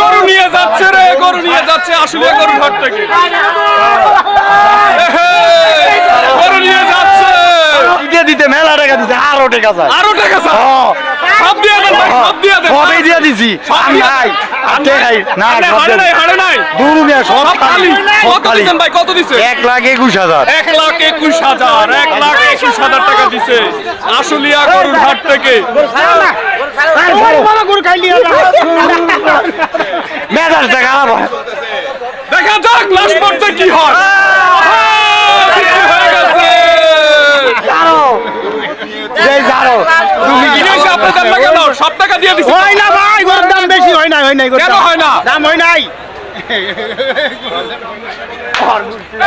গরু নিয়ে যাচ্ছে রে গরু নিয়ে যাচ্ছে আসলে গরু ঘর থেকে গরু নিয়ে যাচ্ছে দিতে দিতে মেলা টাকা দিছে আরও টাকা যায় আরও টাকা চাই। হ্যাঁ। সব দিয়ে দেন সব দিয়ে দেন সবই দিয়ে দিছি সব আর দিয়ে নাই দেন। আর টাকাই না সব নাই হাড়ে নাই দুরু মিয়া সব সব খালি খালি সব খালি ভাই কত দিচ্ছে এক লাখ একুশ হাজার এক লাখ একুশ হাজার এক লাখ একুশ হাজার টাকা দিছে আশুলিয়া গরুর হাট থেকে মেজাজ আবার দেখা যাক লাস্ট পর্যায়ে কি হয়। হয়ে হয় হয় হয়। হয় হয়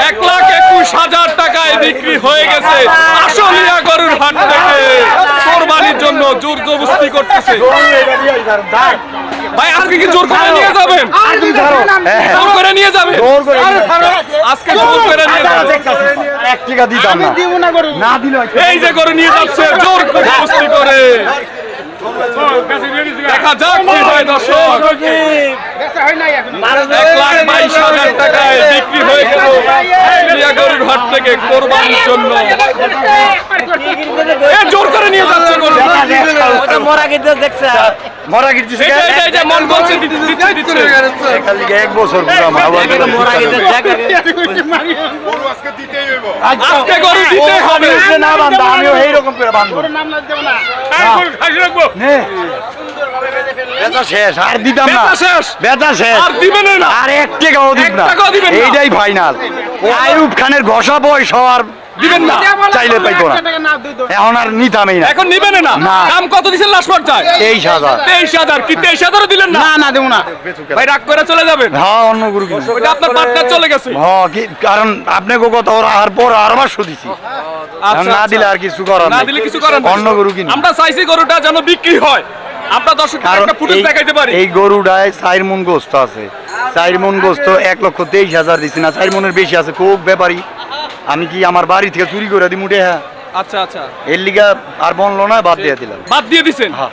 এক লাখ একুশ হাজার টাকায় বিক্রি হয়ে গেছে। আশুলিয়া গরুর হাট থেকে। কোরবানির জন্য জোর জবস্তি করতেছে। ভাই আজকে কি জোর করে নিয়ে যাবেন? আর তুমি ধরো জোর করে নিয়ে যাবেন? জোর করে নিয়ে আজকে জোর করে নিয়ে যাবেন। এক টাকা দিতাম না। দিলে এই যে করে নিয়ে যাচ্ছে জোর করে জবস্তি করে। দেখা যাক কি হয় দর্শক হয় নাই এখন এক লাখ বাইশ হাজার টাকায় বিক্রি হয়ে গেল আশুলিয়া গরুর হাট থেকে কোরবানির জন্য। জোর করে নিয়ে যাচ্ছে মরা এই যে, মন বলছে। খালি এক বছর পুরা মা বাবা আজকে গরু দিতে হবে। না বান্ধা আমিও এইরকম করে বান্ধব। নাম না। দেব নে। বেচা শেষ আর দিতাম না। শেষ। বেচা শেষ। আর দিবেন না। আর এক টাকাও দিব না। টাকাও দিবেন না। এইটাই ফাইনাল আয়ুব খানের ঘষা পয়সা আর দিবেন না। চাইলে পাইতো না। টাকা না দিত। এখন আর নিতামই না। এখন নিবেন না। না। দাম কত দিচ্ছেন লাস্ট পর্যায়ে তেইশ হাজার। কি তেইশ হাজারও দিলেন না? না না দেব না। ভাই রাগ করে চলে যাবেন। হ্যাঁ অন্য গুরু কিনে ওইটা আপনার পার্টনার চলে গেছে। হ্যাঁ কি কারণ আপনি কথা ওরা আর পর আর পাঁচশো দিছি। আচ্ছা, না আচ্ছা। দিলে আর কিছু করার না দিলে কিছু করেন অন্য গরু কিনি আমরা চাইছি গরুটা যেন বিক্রি হয়। আমরা দর্শক কারণ একটা ফুটেজ দেখাইতে পারি। এই গরুটায় চার মন গোস্ত আছে। চার মন গোস্ত এক লক্ষ তেইশ হাজার দিছি না চার মনের বেশি আছে কোক ব্যাপারী। আমি কি আমার বাড়ি থেকে চুরি করে দিই মুটে হ্যাঁ? আচ্ছা আচ্ছা। এর লিগা আর বনলো না বাদ দিয়ে দিলাম। বাদ দিয়ে দিছেন? হ্যাঁ।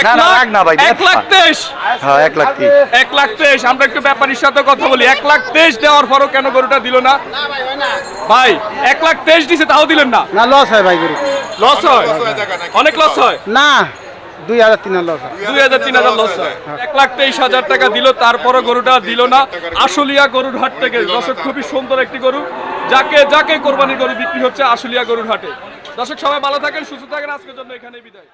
এক লাখ না ভাই, এক লাখ। তেইশ। হ্যাঁ এক লাখ তিরিশ এক লাখ তেইশ আমরা একটু ব্যাপারীর সাথে কথা বলি। এক লাখ তেইশ দেওয়ার পরও কেন গরুটা দিল না? ভাই এক লাখ তেইশ দিছে তাও দিলেন না? না লস হয় ভাই গরু। লস হয়? অনেক লস হয়? না। দুই হাজার তিন হাজার লস দুই হাজার তিন হাজার লস এক লাখ তেইশ হাজার টাকা দিল তারপরও গরুটা দিল না। আশুলিয়া গরুর হাট থেকে দর্শক খুবই সুন্দর একটি গরু। যাকে যাকে কোরবানির গরু বিক্রি হচ্ছে আশুলিয়া গরুর হাটে। দর্শক সবাই ভালো থাকেন সুস্থ থাকেন। আজকের জন্য এখানে বিদায়।